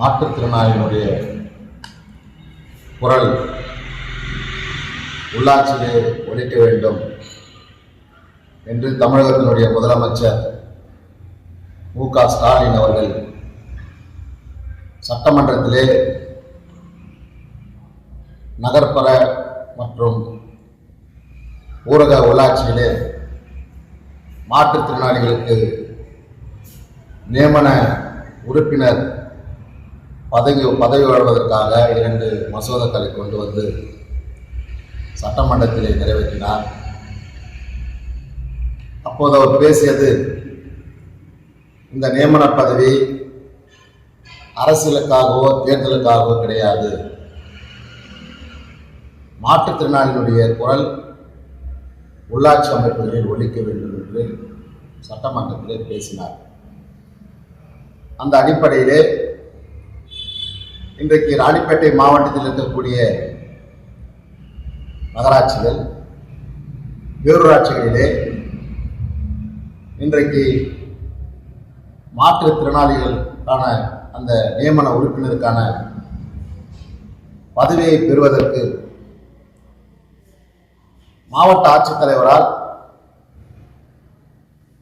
மாற்றுத்திறனாளியினுடைய குரல் உள்ளாட்சியிலே ஒழிக்க வேண்டும் என்று தமிழகத்தினுடைய முதலமைச்சர் மு க ஸ்டாலின் அவர்கள் சட்டமன்றத்திலே நகர்ப்புற மற்றும் ஊரக உள்ளாட்சியிலே மாற்றுத்திறனாளிகளுக்கு நியமன உறுப்பினர் பதவி பதவி வாழ்வதற்காக இரண்டு மசோதாக்களை கொண்டு வந்து சட்டமன்றத்திலே நிறைவேற்றினார். அப்போது அவர் பேசியது இந்த நியமன பதவி அரசியலுக்காகவோ தேர்தலுக்காகவோ கிடையாது. மாற்றுத்திறனாளியினுடைய குரல் உள்ளாட்சி அமைப்புகளில் ஒழிக்க வேண்டும் என்று சட்டமன்றத்திலே பேசினார். அந்த அடிப்படையிலே இன்றைக்கு ராணிப்பேட்டை மாவட்டத்தில் இருக்கக்கூடிய நகராட்சிகள் பேரூராட்சிகளிலே இன்றைக்கு மாற்றுத்திறனாளிகளுக்கான அந்த நியமன உறுப்பினருக்கான பதவியை பெறுவதற்கு மாவட்ட ஆட்சித்தலைவரால்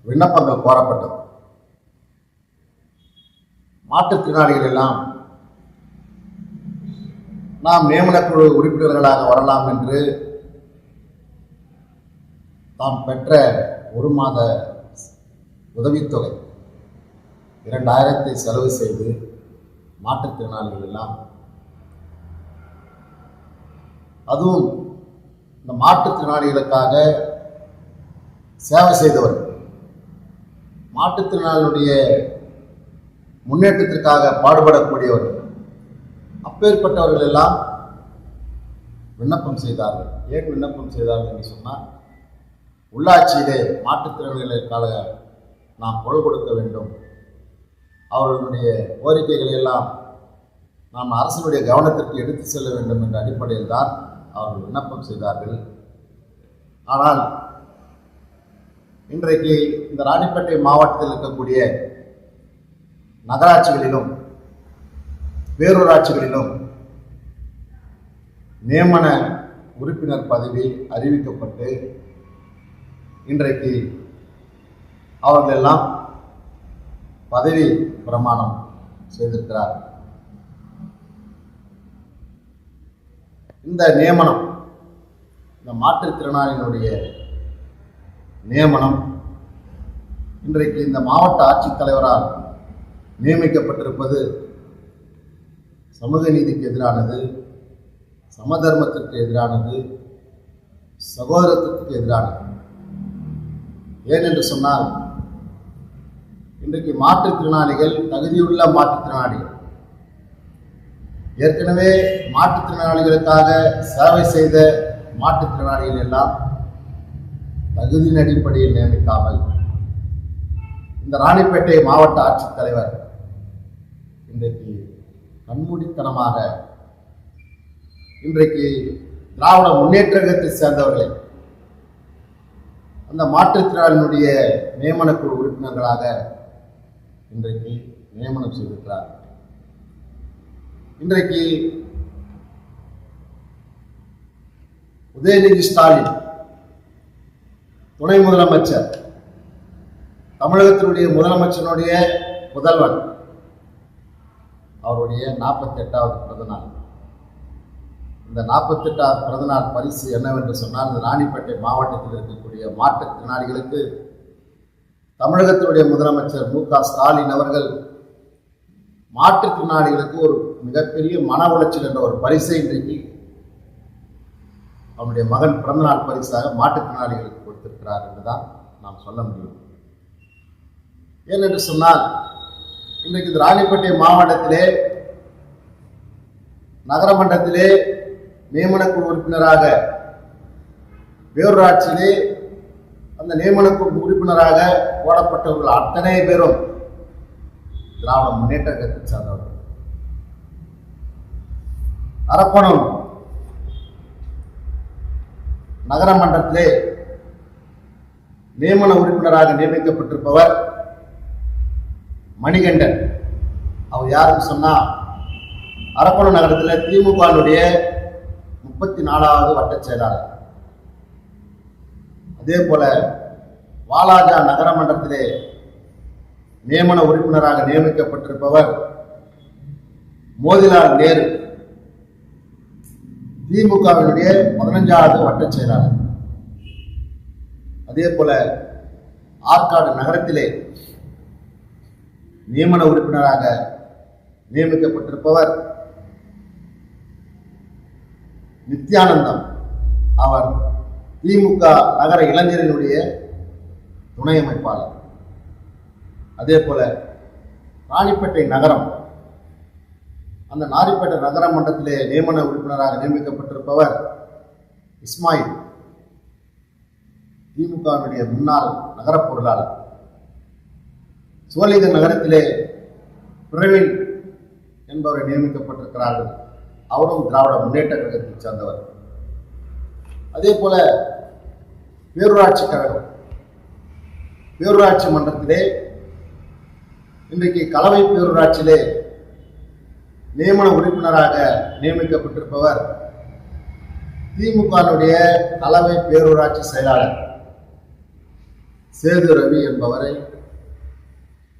விண்ணப்பங்கள் கோரப்பட்டது. மாற்றுத்திறனாளிகள் எல்லாம் நாம் நியமனக்குழு உறுப்பினர்களாக வரலாம் என்று தாம் பெற்ற ஒரு மாத உதவித்தொகை இரண்டாயிரத்தை செலவு செய்து மாற்றுத்திறனாளிகள் எல்லாம். அதுவும் இந்த மாற்றுத்திறனாளிகளுக்காக சேவை செய்தவர். மாற்றுத்திறனாளிகளுடைய முன்னேற்றத்திற்காக பாடுபடக்கூடியவர். அப்பேற்பட்டவர்கள் எல்லாம் விண்ணப்பம் செய்தார்கள். ஏன் விண்ணப்பம் செய்தார்கள் என்று சொன்னால் உள்ளாட்சியிலே மாற்றுத்திறனாளிகளுக்காக நாம் குரல் கொடுக்க வேண்டும். அவர்களுடைய கோரிக்கைகளை எல்லாம் நாம் அரசினுடைய கவனத்திற்கு எடுத்து செல்ல வேண்டும் என்ற அடிப்படையில் தான் அவர்கள் விண்ணப்பம் செய்தார்கள். ஆனால் இன்றைக்கு இந்த ராணிப்பேட்டை மாவட்டத்தில் இருக்கக்கூடிய நகராட்சிகளிலும் பேரூராட்சிகளிலும் நியமன உறுப்பினர் பதவி அறிவிக்கப்பட்டு இன்றைக்கு அவர்கள் எல்லாம் பதவி பிரமாணம் செய்திருக்கிறார். இந்த நியமனம் இந்த மாற்றுத்திறனாளியினுடைய நியமனம் இன்றைக்கு இந்த மாவட்ட ஆட்சித்தலைவரால் நியமிக்கப்பட்டிருப்பது சமூக நீதிக்கு எதிரானது சமதர்மத்திற்கு எதிரானது சகோதரத்துக்கு எதிரானது. ஏனென்று சொன்னால் இன்றைக்கு மாற்றுத்திறனாளிகள் தகுதியுள்ள மாற்றுத்திறனாளிகள் ஏற்கனவே மாற்றுத்திறனாளிகளுக்காக சேவை செய்த மாற்றுத்திறனாளிகள் எல்லாம் தகுதியின் அடிப்படையில் நியமிக்காமல் இந்த ராணிப்பேட்டை மாவட்ட ஆட்சித்தலைவர் இன்றைக்கு கண்மூடித்தனமாக இன்றைக்கு திராவிட முன்னேற்ற கழகத்தை சேர்ந்தவர்களை அந்த மாற்றுத்திறனாளியினுடைய நியமனக்குழு உறுப்பினர்களாக இன்றைக்கு நியமனம் செய்திருக்கிறார். இன்றைக்கு உதயநிதி ஸ்டாலின் துணை முதலமைச்சர் தமிழகத்தினுடைய முதலமைச்சனுடைய முதல்வன் அவருடைய நாற்பத்தெட்டாவது பிறந்தநாள். இந்த நாற்பத்தெட்டாவது பிறந்தநாள் பரிசு என்னவென்று சொன்னால் இந்த ராணிப்பேட்டை மாவட்டத்தில் இருக்கக்கூடிய மாற்றுத்திறனாளிகளுக்கு தமிழகத்தினுடைய முதலமைச்சர் மு க ஸ்டாலின் அவர்கள் மாற்றுத்திறனாளிகளுக்கு ஒரு மிகப்பெரிய மன உளைச்சல் என்ற ஒரு பரிசை இன்றைக்கு அவனுடைய மகன் பிறந்தநாள் பரிசாக மாற்றுத்திறனாளிகளுக்கு கொடுத்திருக்கிறார் என்றுதான் நாம் சொல்ல முடியும். ஏனென்று சொன்னால் இன்றைக்கு இந்த ராணிப்பேட்டை மாவட்டத்திலே நகரமன்றத்திலே நியமனக்குழு உறுப்பினராக பேரூராட்சியிலே அந்த நியமனக்குழு உறுப்பினராக போடப்பட்டவர்கள் அத்தனை பேரும் திராவிட முன்னேற்ற கழகத்தை சார்ந்தவர்கள். அரக்கோணம் நகரமன்றத்திலே நியமன உறுப்பினராக நியமிக்கப்பட்டிருப்பவர் மணிகண்டன். அவர் யாருன்னு சொன்னா அரக்கோணம் நகரத்தில் திமுகவினுடைய முப்பத்தி நாலாவது வட்டச் செயலாளர். அதே போல வாலாஜா நகரமன்றத்திலே நியமன உறுப்பினராக நியமிக்கப்பட்டிருப்பவர் மோதிலால் நேரு. திமுகவினுடைய பதினஞ்சாவது வட்டச் செயலாளர். அதே போல ஆற்காடு நகரத்திலே நியமன உறுப்பினராக நியமிக்கப்பட்டிருப்பவர் நித்யானந்தம். அவர் திமுக நகர இளைஞரினுடைய துணை அமைப்பாளர். அதே போல ராணிப்பேட்டை நகரம். அந்த நாரிப்பேட்டை நகர மன்றத்திலே நியமன உறுப்பினராக நியமிக்கப்பட்டிருப்பவர் இஸ்மாயில். திமுகவினுடைய முன்னாள் நகர பொருளாளர். சோழிங்கர் நகரத்திலே பிரவீன் என்பவரை நியமிக்கப்பட்டிருக்கிறார்கள் அவரும் திராவிட முன்னேற்ற கழகத்தை சேர்ந்தவர். அதே போல பேரூராட்சி கழகம். பேரூராட்சி மன்றத்திலே இன்றைக்கு கலவை பேரூராட்சியிலே நியமன உறுப்பினராக நியமிக்கப்பட்டிருப்பவர் திமுகவினுடைய கலவை பேரூராட்சி செயலாளர் சேது ரவி என்பவரை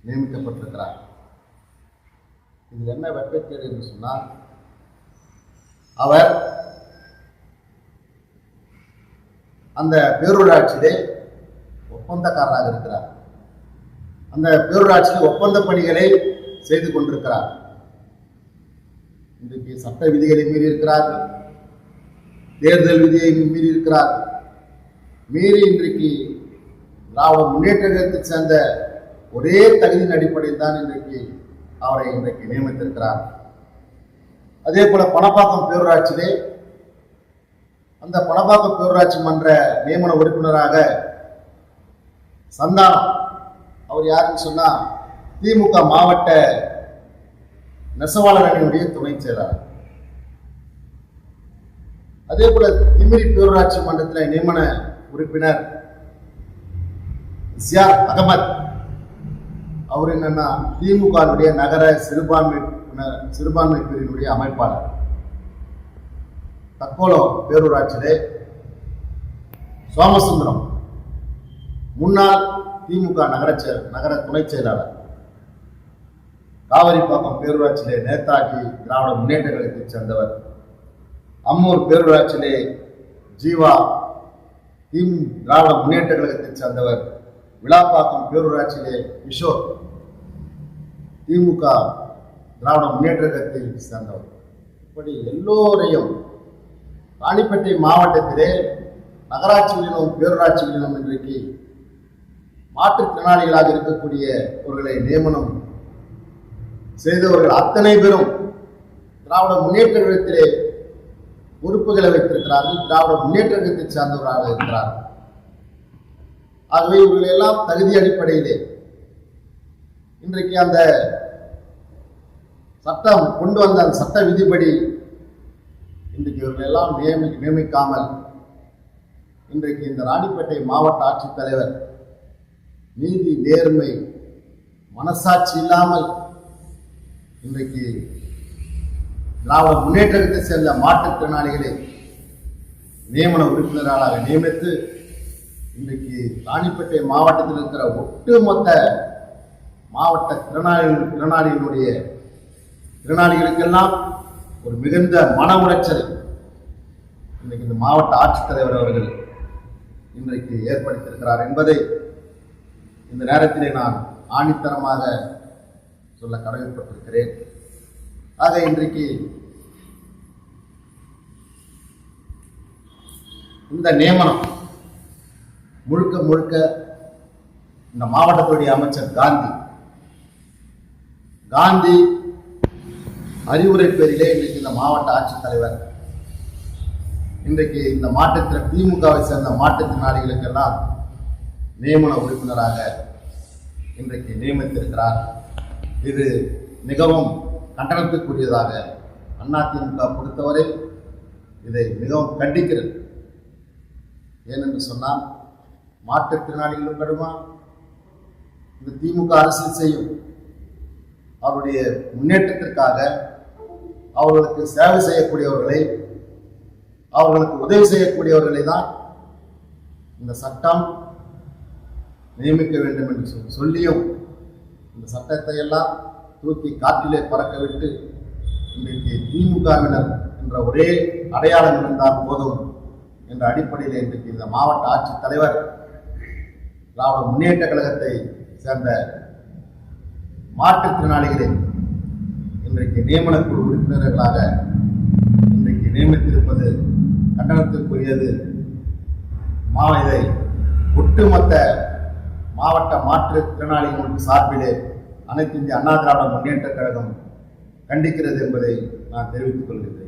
நியமிக்கப்பட்டிருக்கிறார். இதில் என்ன வெட்கக்கேடு என்று சொன்னால் அவர் அந்த பேரூராட்சியிலே ஒப்பந்தக்காரராக இருக்கிறார். அந்த பேரூராட்சியில் ஒப்பந்த பணிகளை செய்து கொண்டிருக்கிறார். இன்றைக்கு சட்ட விதிகளை மீறி இருக்கிறார் தேர்தல் விதியை மீறி இருக்கிறார் மீறி இன்றைக்கு திராவிட முன்னேற்ற கழகத்தை சேர்ந்த ஒரே தகுதியின் அடிப்படையில் தான் இன்றைக்கு அவரை இன்றைக்கு நியமித்திருக்கிறார். அதே போல பணப்பாக்கம் பேரூராட்சியிலே அந்த பணப்பாக்கம் பேரூராட்சி மன்ற நியமன உறுப்பினராக சந்தானம் அவர் யாருன்னு சொன்னா திமுக மாவட்ட நெசவாளர் அணியுடைய துணை செயலாளர். அதே போல திமிரி பேரூராட்சி மன்றத்தில் நியமன உறுப்பினர் ஜியார் அகமத். அவர் என்னன்னா திமுகவினுடைய நகர சிறுபான்மை சிறுபான்மை பிரிவினுடைய அமைப்பாளர். தக்கோலம் பேரூராட்சியிலே சோமசுந்தரம் முன்னாள் திமுக நகர செயல் நகர துணை செயலாளர். காவிரிப்பாக்கம் பேரூராட்சியிலே நேதாஜி திராவிட முன்னேற்ற கழகத்தைச் சேர்ந்தவர். அம்மூர் பேரூராட்சியிலே ஜீவா திம் திராவிட முன்னேற்ற கழகத்தைச் சேர்ந்தவர். விழாப்பாக்கம் பேரூராட்சியிலே கிஷோர் திமுக திராவிட முன்னேற்ற கழகத்தை சேர்ந்தவர். இப்படி எல்லோரையும் ராணிப்பேட்டை மாவட்டத்திலே நகராட்சிகளிலும் பேரூராட்சிகளிலும் இன்றைக்கு மாற்றுத்திறனாளிகளாக இருக்கக்கூடியவர்களை நியமனம் செய்தவர்கள் அத்தனை பேரும் திராவிட முன்னேற்ற கழகத்திலே பொறுப்புகளை வைத்திருக்கிறார்கள். திராவிட முன்னேற்ற கழகத்தை சார்ந்தவராக இருக்கிறார்கள். ஆகவே இவர்களெல்லாம் தகுதி அடிப்படையிலே. இன்றைக்கு அந்த சட்டம் கொண்டு வந்த அந்த சட்ட விதிப்படி இன்றைக்கு இவர்கள் எல்லாம் நியமி நியமிக்காமல் இன்றைக்கு இந்த ராணிப்பேட்டை மாவட்ட ஆட்சித்தலைவர் நீதி நேர்மை மனசாட்சி இல்லாமல் இன்றைக்கு திராவிட முன்னேற்றத்தை சேர்ந்த மாற்றுத்திறனாளிகளை நியமன உறுப்பினர்களாக நியமித்து இன்றைக்கு ராணிப்பேட்டை மாவட்டத்தில் இருக்கிற ஒட்டுமொத்த மாவட்ட திறனாளிகள் திறனாளிகளுடைய திறனாளிகளுக்கெல்லாம் ஒரு மிகுந்த மன உளைச்சல். இன்றைக்கு இந்த மாவட்ட ஆட்சித்தலைவர் அவர்கள் இன்றைக்கு ஏற்படுத்தியிருக்கிறார் என்பதை இந்த நேரத்திலே நான் ஆணித்தரமாக சொல்ல கடமைப்பட்டிருக்கிறேன். ஆக இன்றைக்கு இந்த நியமனம் முழுக்க முழுக்க இந்த மாவட்டத்துடைய அமைச்சர் காந்தி. காந்தி அறிவுரை பேரிலே இன்றைக்கு இந்த மாவட்ட ஆட்சித்தலைவர். இன்றைக்கு இந்த மாற்றத்திற திமுகவை சேர்ந்த மாற்றுத்திறனாளிகளுக்கெல்லாம் நியமன உறுப்பினராக இன்றைக்கு நியமித்திருக்கிறார். இது மிகவும் கண்டனத்துக்குரியதாக அதிமுக பொறுத்தவரை இதை மிகவும் கண்டிக்கிறது. ஏனென்று சொன்னால் மாற்றுத்திறனாளிகளும் கடுமா. இந்த திமுக அரசியல் செய்யும். அவருடைய முன்னேற்றத்திற்காக அவர்களுக்கு சேவை செய்யக்கூடியவர்களை அவர்களுக்கு உதவி செய்யக்கூடியவர்களை தான் இந்த சட்டம் நியமிக்க வேண்டும் என்று சொல்லி- சொல்லியும் இந்த சட்டத்தை எல்லாம் தூக்கி காற்றிலே பறக்க விட்டு இன்றைக்கு திமுகவினர் என்ற ஒரே அடையாளம் இருந்தால் போதும் என்ற அடிப்படையில் இன்றைக்கு இந்த மாவட்ட ஆட்சித்தலைவர் திராவிட முன்னேற்ற கழகத்தை சேர்ந்த மாற்றுத்திறனாளிகளை இன்றைக்கு நியமனக்குழு உறுப்பினர்களாக இன்றைக்கு நியமித்திருப்பது கண்டனத்திற்குரியது. மா இதை ஒட்டுமொத்த மாவட்ட மாற்றுத்திறனாளிகளுக்கு சார்பிலே அனைத்து இந்திய அண்ணா திராவிட முன்னேற்ற கழகம் கண்டிக்கிறது என்பதை நான் தெரிவித்துக் கொள்கிறேன்